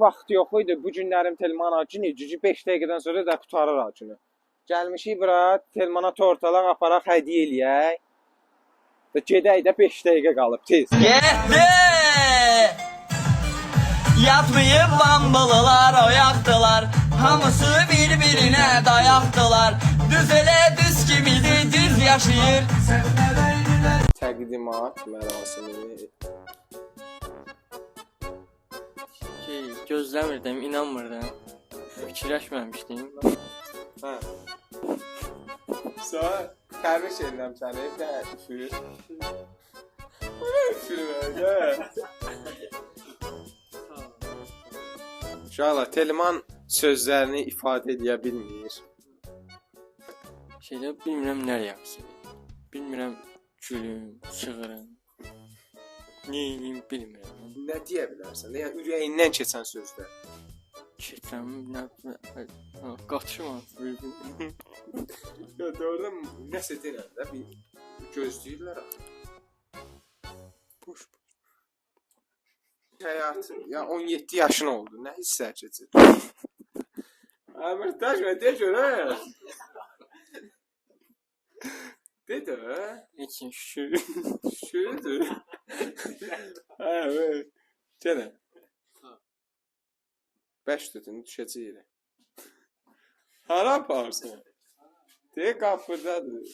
Vaxt yox idi. Bu günlərim Telman acını, cücü 5 dəqiqədən sonra da qutarır acını. Gəlmişik bura, Telmana tortalaq aparaq hədiyyə eləyək. Və gedək də 5 dəqiqə qalıb tez. Yetti! Yatmayıp bambalılar oyaktılar Hamısı birbirine dayaktılar Düz ele düz kimidi düz yaşayır Təqdimat mərasimi. Gözləmirdim, inanmırdım. Fikirləşməmişdim. Hə. Sonra təbrik edirəm səni. Üfürmə, Uşaqlar, Telman sözlərini ifadə edə bilmir. Şeydə bilmirəm nə reaksiya. Bilmirəm gülüm, çığırım. Neyim bilmirəm. Nə deyə bilərsən? Yəni ürəyindən keçən sözlər. Keçəm nə qaçma. Ya doğrudan nəsə deyirəm də bir gözləyirlər axı. Boş boş. Həyatı ya 17 yaşın oldu. Nə keçir? Əmir daşma de görə. De də. Lakin şükür. Şudur. Hə, evet. Yenə. 5 dedin, düşəcəyik. Hara aparırsan? Deyə qapıdadır.